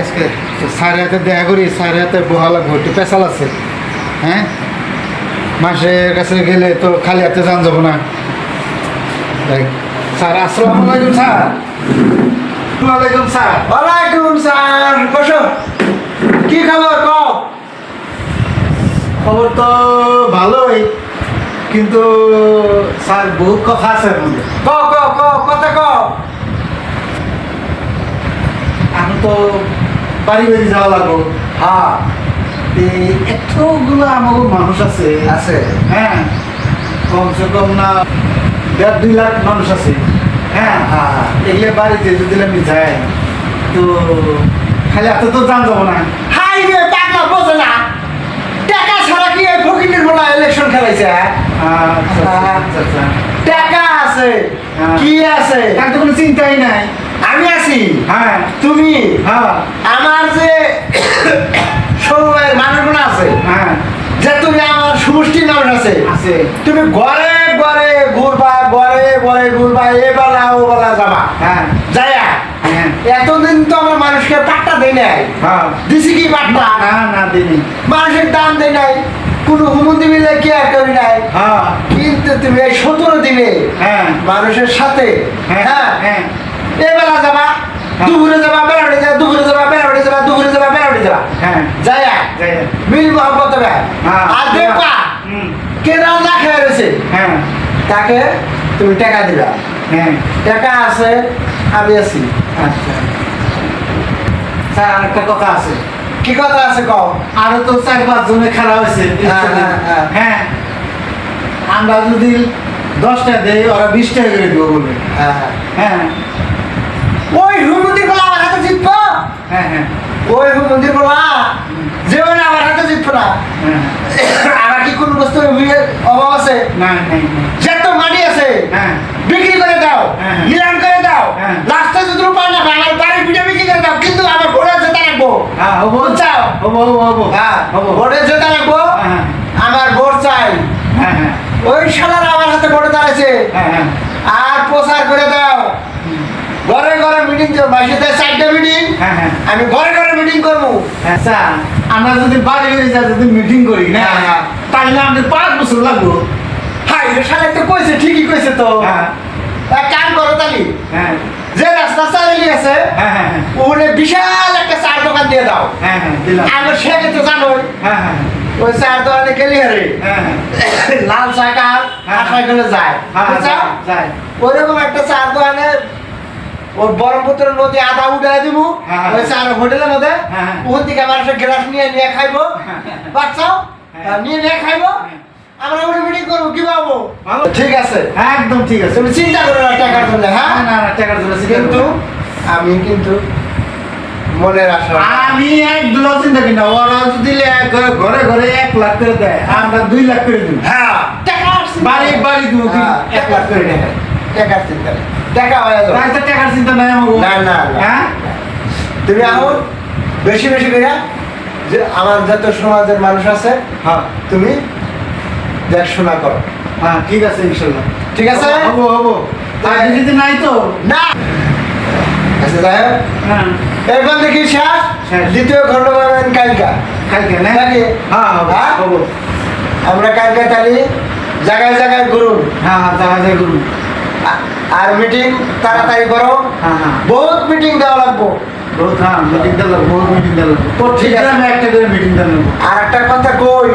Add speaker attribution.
Speaker 1: আজকে স্যারের হাতে দেখা করি স্যারের হাতে বহা লাগবো একটু পেশাল আছে। হ্যাঁ? মাসের কাছে গেলে তো খালি হাতে যান যাব না। স্যার আসসালামু আলাইকুম স্যার। আলাইকুম স্যার।
Speaker 2: ওয়ালাইকুম স্যার বসো। কি খবর কও?
Speaker 1: খবর তো ভালোই কিন্তু স্যার বহুত কথা আছে
Speaker 2: ক ক ক কথা ক
Speaker 1: আমি তো বাড়ি বাড়ি যাওয়া লাগবো।
Speaker 2: হ্যাঁ
Speaker 1: এই এতগুলো আমাকে মানুষ আছে।
Speaker 2: আছে।
Speaker 1: হ্যাঁ। কমসে কম না দেড় দুই লাখ মানুষ আছে। হ্যাঁ।
Speaker 2: হ্যাঁ।
Speaker 1: এগুলো বাড়িতে যদি আমি যাই তো খালি এত তো জান যাব না।
Speaker 2: হাই রে টাকা বোঝে না টাকা ছাড়া কি এই ফকিরের বলা ইলেকশন খেলাইছে হ্যাঁ?
Speaker 1: আচ্ছা আচ্ছা আচ্ছা।
Speaker 2: টাকা আছে।
Speaker 1: হ্যাঁ।
Speaker 2: কি আছে?
Speaker 1: তার তো কোনো চিন্তাই নাই।
Speaker 2: আমি আছি।
Speaker 1: হ্যাঁ।
Speaker 2: তুমি?
Speaker 1: হ্যাঁ।
Speaker 2: আমার যে সময়ের মানুষগুলো আছে?
Speaker 1: হ্যাঁ।
Speaker 2: যে তুমি আমার সমষ্টির মানুষ আছে?
Speaker 1: আছে।
Speaker 2: তুমি ঘরে ঘরে ঘুরবা ঘরে ঘরে ঘুরবা এ বেলা ও বেলা যাবা।
Speaker 1: হ্যাঁ।
Speaker 2: যায়া
Speaker 1: হ্যাঁ।
Speaker 2: এতদিন তো আমরা মানুষকে পাট্টা দেই নাই।
Speaker 1: হ্যাঁ।
Speaker 2: দিছি কি পাট্টা
Speaker 1: না না দিনি
Speaker 2: মানুষের দাম দেই নাই। কোনো হুমন্দি মিলে কেয়ার করি নাই।
Speaker 1: হ্যাঁ।
Speaker 2: কিন্তু তুমি এই সতেরো দিনে
Speaker 1: হ্যাঁ।
Speaker 2: মানুষের সাথে
Speaker 1: হ্যাঁ
Speaker 2: হ্যাঁ।
Speaker 1: হ্যাঁ
Speaker 2: এ বেলা যাবা দুপুরে যাবা বেড়াড়ে যাবা দুপুরে যাবা বেড়াড়ে যাবা দুপুরে যাবা বেড়াড়ে যাবা।
Speaker 1: হ্যাঁ।
Speaker 2: যায়া। মিল মোহাম্মত হবে।
Speaker 1: হ্যাঁ।
Speaker 2: আর দেখবা কে রান্না খেয়ে রয়েছে।
Speaker 1: হ্যাঁ।
Speaker 2: তাকে তুমি টাকা দিবা।
Speaker 1: হ্যাঁ।
Speaker 2: টাকা আছে আমি আছি।
Speaker 1: আচ্ছা। স্যার আরেকটা কথা আছে।
Speaker 2: কি কথা আছে কও?
Speaker 1: আরও তো চার পাঁচ জনে খেলা হয়েছে।
Speaker 2: হ্যাঁ, হ্যাঁ, হ্যাঁ।
Speaker 1: হ্যাঁ। আমরা যদি দশটা দেই ওরা বিশ টাকা করে দেবো বলে। হ্যাঁ। হ্যাঁ।
Speaker 2: ওই হুমন্দির বলা আমার হাতে জিতবো?
Speaker 1: হ্যাঁ হ্যাঁ।
Speaker 2: ওই হুমন্দির বলা যেও না আমার হাতে জিতবো না।
Speaker 1: হ্যাঁ।
Speaker 2: আমার কি কোন বস্তু অভাব আছে?
Speaker 1: না নাই।
Speaker 2: যত মাটি আছে
Speaker 1: হ্যাঁ।
Speaker 2: বিক্রি করে দাও
Speaker 1: হ্যাঁ।
Speaker 2: নিলাম করে দাও। লাস্টে যদি উপায় না আমার বাড়ির পিঠে বিক্রি করে দাও। কিন্তু আমার ঘোড়া জেতা রাখব।
Speaker 1: হব।
Speaker 2: ঘোড়ে জেতা রাখব। আমার ভোট চাই। ওই শালার আমার হাতে ভোটে দাঁড়াইছে। আর প্রচার করে দাও ঘরে ঘরে মিটিং মাসিতে চারটে মিটিং
Speaker 1: হ্যাঁ হ্যাঁ।
Speaker 2: আমি ঘরে ঘরে মিটিং করব।
Speaker 1: আচ্ছা আমরা যদি বাড়ি বাড়ি যা যদি মিটিং করি না?
Speaker 2: হ্যাঁ, হ্যাঁ।
Speaker 1: তাহলে আমাদের পাঁচ বছর লাগবো।
Speaker 2: হাই রে শালা তো কইছে ঠিকই কইছে তো।
Speaker 1: হ্যাঁ।
Speaker 2: এক কাম করো তালি
Speaker 1: হ্যাঁ।
Speaker 2: যে রাস্তা চালিয়ে আছে
Speaker 1: হ্যাঁ হ্যাঁ
Speaker 2: ওখানে বিশাল একটা চার দোকান দিয়ে দাও।
Speaker 1: হ্যাঁ হ্যাঁ
Speaker 2: আমার শেখে তো জানোই।
Speaker 1: হ্যাঁ হ্যাঁ
Speaker 2: ওই চার দোকানে গেলি হারে
Speaker 1: হ্যাঁ
Speaker 2: লাল করে যায়।
Speaker 1: হ্যাঁ
Speaker 2: ওইরকম একটা চার দোকানে ওর ব্রহ্মপুত্র নদী আধা উঠাই দিব।
Speaker 1: হ্যাঁ, হ্যাঁ।
Speaker 2: ওই চার হোটেলের মধ্যে
Speaker 1: হ্যাঁ, হ্যাঁ।
Speaker 2: ওখান থেকে মানুষের গ্লাস নিয়ে নিয়ে খাইবো। বাচ্চাও
Speaker 1: হ্যাঁ।
Speaker 2: নিয়ে নিয়ে খাইবো। আমরা করব কি পাবো। ঠিক আছে।
Speaker 1: হ্যাঁ একদম ঠিক আছে।
Speaker 2: তুমি চিন্তা করো না টাকার জন্য হ্যাঁ?
Speaker 1: না না টাকার জন্য
Speaker 2: কিন্তু আমি কিন্তু মনের আশা।
Speaker 1: আমি এক দুলো চিন্তা করি না ওরা যদি ঘরে ঘরে এক লাখ করে দেয় আমরা দুই লাখ করে দিব।
Speaker 2: হ্যাঁ। চিন্তা
Speaker 1: বাড়ি বাড়ি দিব
Speaker 2: হ্যাঁ,
Speaker 1: এক লাখ করে দেয়।
Speaker 2: টাকার চিন্তা নেই। টাকা হয়ে যাবে।
Speaker 1: তাই টাকার চিন্তা নাই আমাকে
Speaker 2: না, না, না।
Speaker 1: হ্যাঁ?
Speaker 2: তুমি এখন বেশি বেশি করে যে আমার যত সমাজের মানুষ আছে
Speaker 1: হ্যাঁ।
Speaker 2: তুমি দেখাশোনা করো।
Speaker 1: হ্যাঁ ঠিক আছে ইনশাল্লাহ।
Speaker 2: ঠিক আছে?
Speaker 1: হব হব। যদি নাই তো?
Speaker 2: না। আচ্ছা যাই
Speaker 1: হ্যাঁ।
Speaker 2: এরপর দেখি শেষ
Speaker 1: শেষ।
Speaker 2: দ্বিতীয় খণ্ড পাবেন কালকা।
Speaker 1: কালকে না?
Speaker 2: নাকি?
Speaker 1: হ্যাঁ হব
Speaker 2: হ্যাঁ?
Speaker 1: হব।
Speaker 2: আমরা কালকা তালি জায়গায় জায়গায় ঘুরুন।
Speaker 1: হ্যাঁ হ্যাঁ যায় করুন
Speaker 2: আ- আর মিটিং তাড়াতাড়ি করো।
Speaker 1: হ্যাঁ, হ্যাঁ।
Speaker 2: বহুত মিটিং দেওয়া লাগবো।
Speaker 1: বহুত হ্যাঁ, মিটিং দেওয়া লাগবো বহুত মিটিং দেওয়া
Speaker 2: লাগবো।
Speaker 1: তো ঠিক
Speaker 2: আছে
Speaker 1: আমি একটা করে মিটিং দেওয়া লাগবো।
Speaker 2: আর একটা কথা কই?